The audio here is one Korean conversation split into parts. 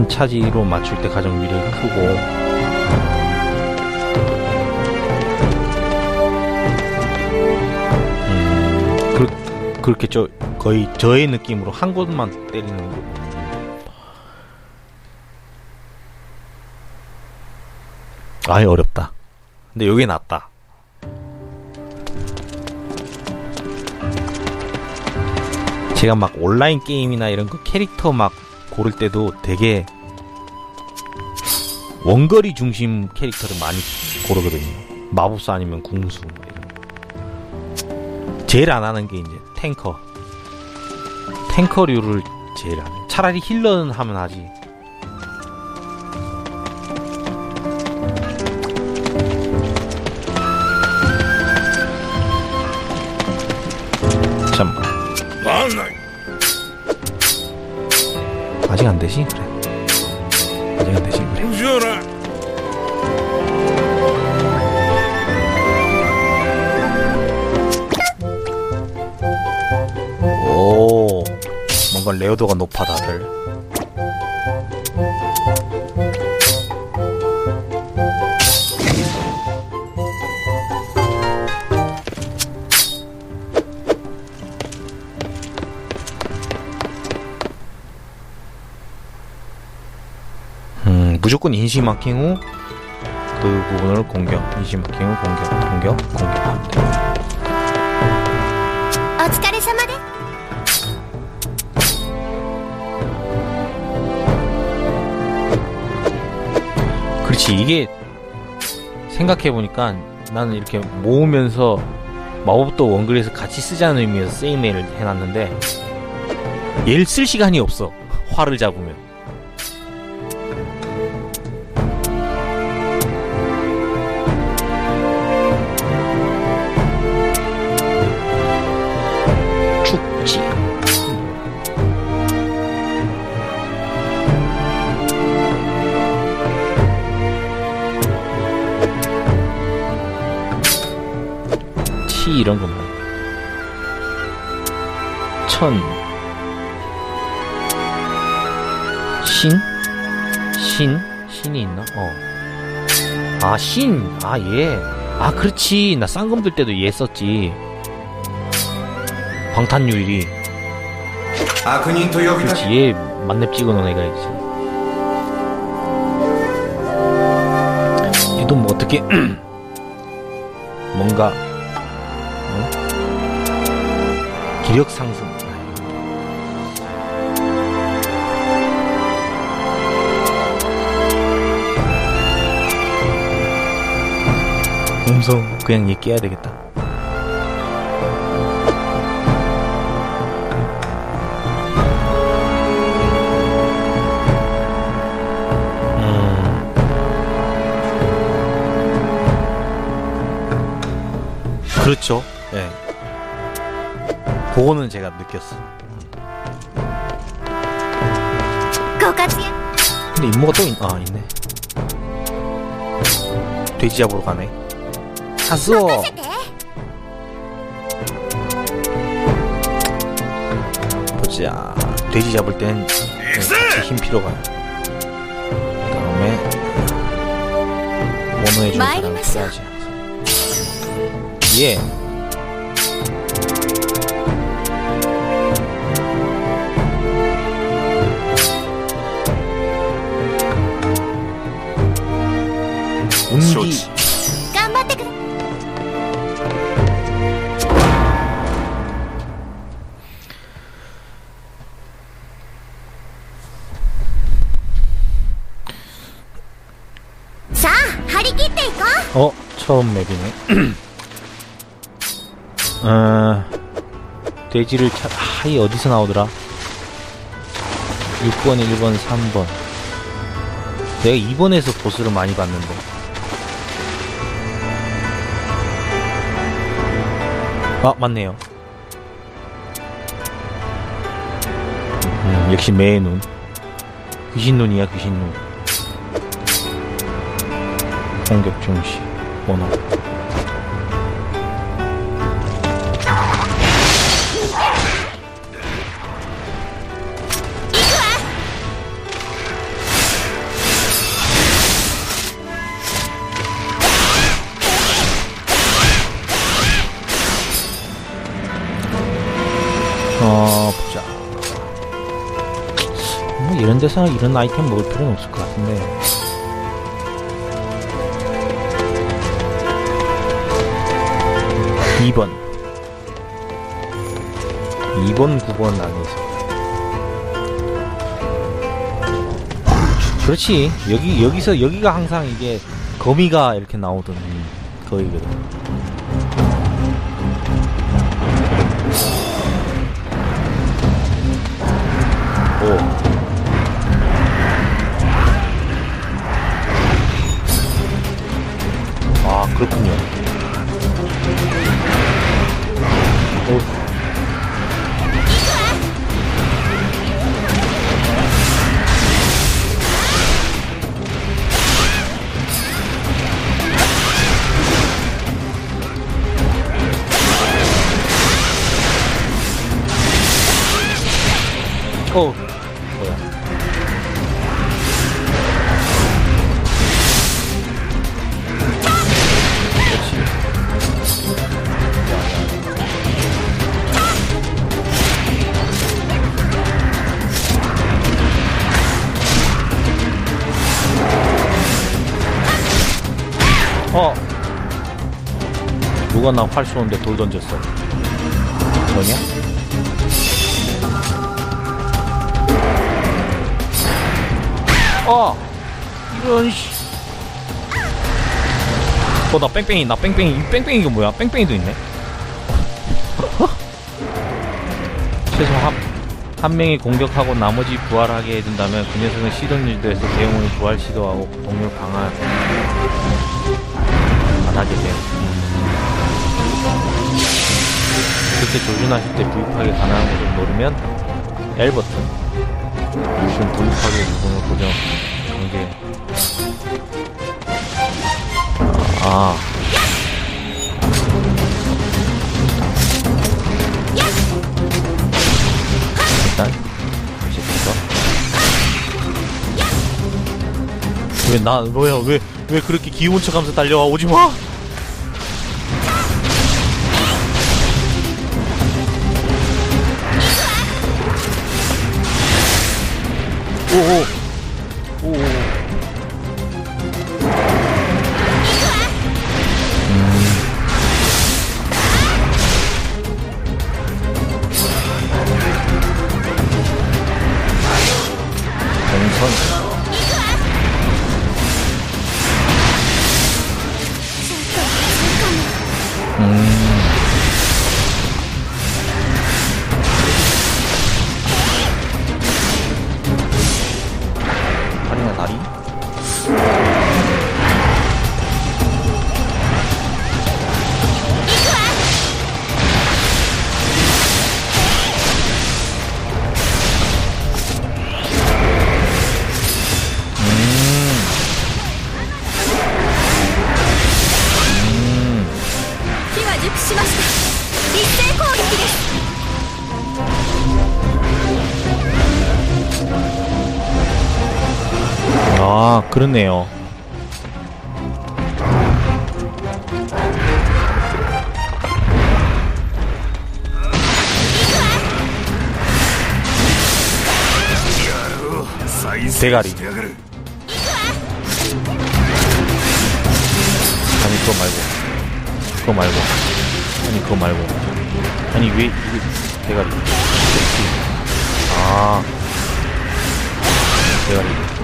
같은 차지로 맞출 때 가정비를 크고 음, 그, 그렇게 저 거의 저의 느낌으로 한 곳만 때리는 거. 아예 어렵다. 근데 여기 낫다. 제가 막 온라인 게임이나 이런 거 캐릭터 막 고를 때도 되게 원거리 중심 캐릭터를 많이 고르거든요. 마법사 아니면 궁수. 제일 안 하는 게 이제 탱커. 탱커류를 제일 안 해. 차라리 힐러는 하면 하지. 안 되지? 그래. 아직 안 되지? 그래. 부셔라. 오. 뭔가 레어도가 높아 다들. 무조건 인식 마킹 후 그 부분을 공격. 인식 마킹 후 공격. 공격. 공격. 그렇지. 이게 생각해보니까 나는 이렇게 모으면서 마법도 원글에서 같이 쓰자는 의미에서 세이메일을 해놨는데 얘를 쓸 시간이 없어. 화를 잡으면. 이런 것만. 천. 신? 신? 신이 있나? 어. 아, 신. 아, 예. 아, 그렇지. 나 쌍검 들 때도 얘 썼지. 방탄유일이. 아, 그닌도 여기. 그렇지. 얘 예, 만렙 찍어놓은 애가 있지. 얘도 뭐 어떻게. 뭔가 기력 상승. 음성 그냥 얘 깨야 되겠다. 음. 그렇죠. 그거는 제가 느꼈어. 근데 임무가 또 있, 아, 있네. 돼지 잡으러 가네. 가수어! 보자. 돼지 잡을 땐 네, 같이 힘 필요가. 다음에 원호해준 사람 필요하지. 예. 분기. 어? 처음 맵이네. 어... 돼지를 찾... 차... 하이 어디서 나오더라? 6번, 1번, 3번. 내가 2번에서 보스를 많이 봤는데. 아 맞네요. 음, 역시 매의 눈. 귀신 눈이야 귀신 눈. 공격 중시 원호. 뭐 이런 아이템 먹을 필요는 없을 것 같은데. 이번 2번, 9번 안에서. 그렇지. 여기, 여기서, 여기가 항상 이게 거미가 이렇게 나오던 거기거든. 누가 나 활 쏘는데 돌 던졌어? 너냐? 어! 이런 씨. 어, 나 뺑뺑이, 나 뺑뺑이. 이 뺑뺑이가 뭐야? 뺑뺑이도 있네. 최소 한, 한 명이 공격하고 나머지 부활하게 해준다면 그 녀석은 시던 일도에서 대용을 부활 시도하고 강화 안 하게 돼. 그때 조준하실 때 부입하기 가능한 것을 노르면 L 버튼. 요즘 돌입하기 부분을 고정. 관계 아. 일단 시켰어 왜나 뭐야 왜 왜 그렇게 기운 척하면서 달려와 오지마 그렇네요. 대가리. 아니 그거 말고. 그거 말고. 아니 그거 말고. 아니 왜 이게 대가리? 아. 대가리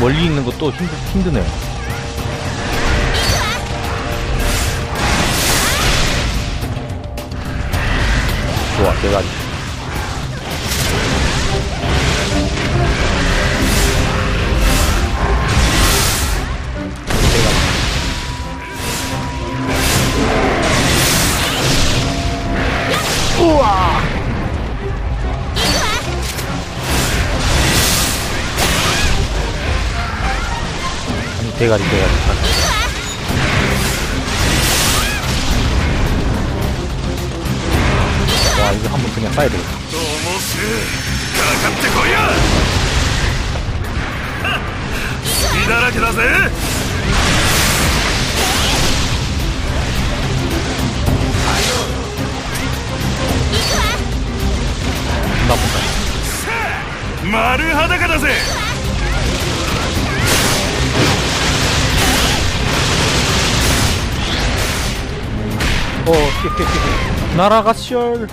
멀리 있는 것도 힘드, 힘드네요. 좋아, 대가 手狩り手狩り感じ半目には耐えてるか？かってこいや火だらけだぜ丸裸だぜ。 어, 피해, 피해, 피해. 날아가, 쩔.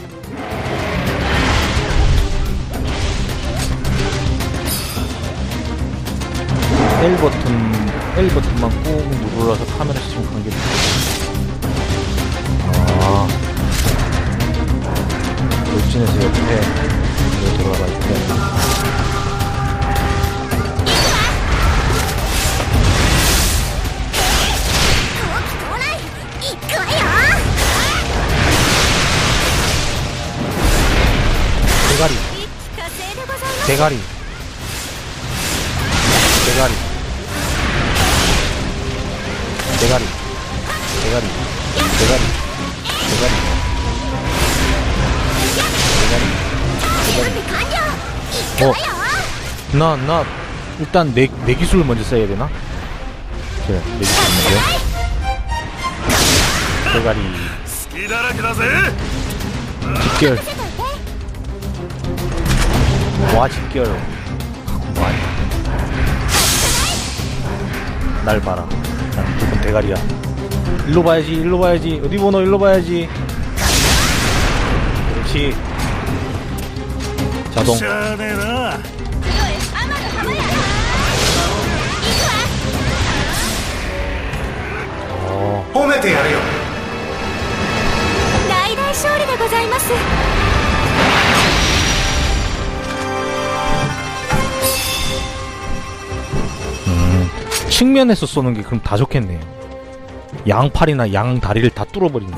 L 버튼, L 버튼만 꾹 눌러서 카메라 시청 관계. 아. 돌진해서 옆에, 이거 들어갈 때. 대가리 대가리 대가리 대가리 대가리 대가리 대가리 대가리 어. 나, 나, 일단 내, 내 기술 먼저 써야 되나? 그래, 내 기술 먼저. 대가리. 집결. 와, 직결. 와. 날 봐라. 난 무조건 대가리야. 일로 봐야지, 일로 봐야지. 어디 보노, 일로 봐야지. 그렇지. 자동. しゃあねえな 어, 褒めてやるよ大大勝利でございます。 측면에서 쏘는 게 그럼 다 좋겠네요. 양팔이나 양다리를 다 뚫어버리네.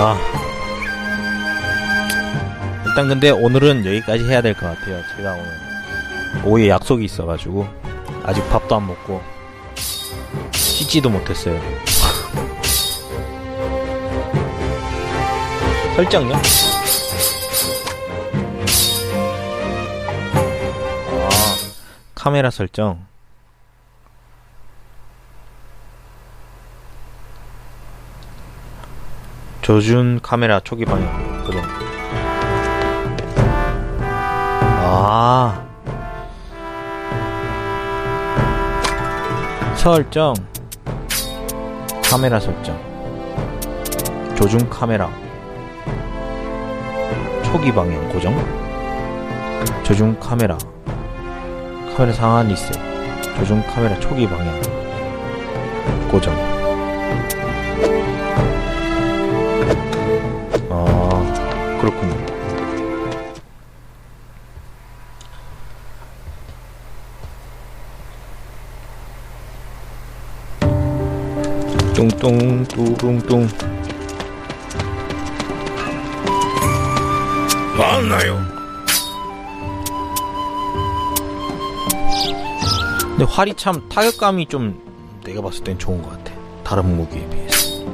아. 일단 근데 오늘은 여기까지 해야 될 것 같아요. 제가 오늘 오후에 약속이 있어가지고 아직 밥도 안 먹고 씻지도 못했어요. 설정요? 아, 카메라 설정. 조준 카메라 초기 방향 고정. 아. 설정 카메라 설정 조준 카메라. 초기 방향 고정. 조준 카메라. 카메라 상한 리셋 조준 카메라 초기 방향 고정. 아 그렇군요 뚱뚱뚱 뚱뚱뚱 맞나요? 근데 활이 참 타격감이 좀 내가 봤을 땐 좋은 것 같아. 다른 무기에 비해서.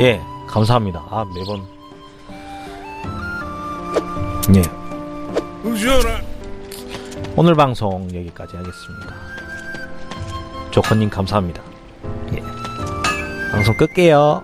예 감사합니다. 아 매번. 예. 오늘 방송 여기까지 하겠습니다. 조커님 감사합니다. 예. 방송 끌게요.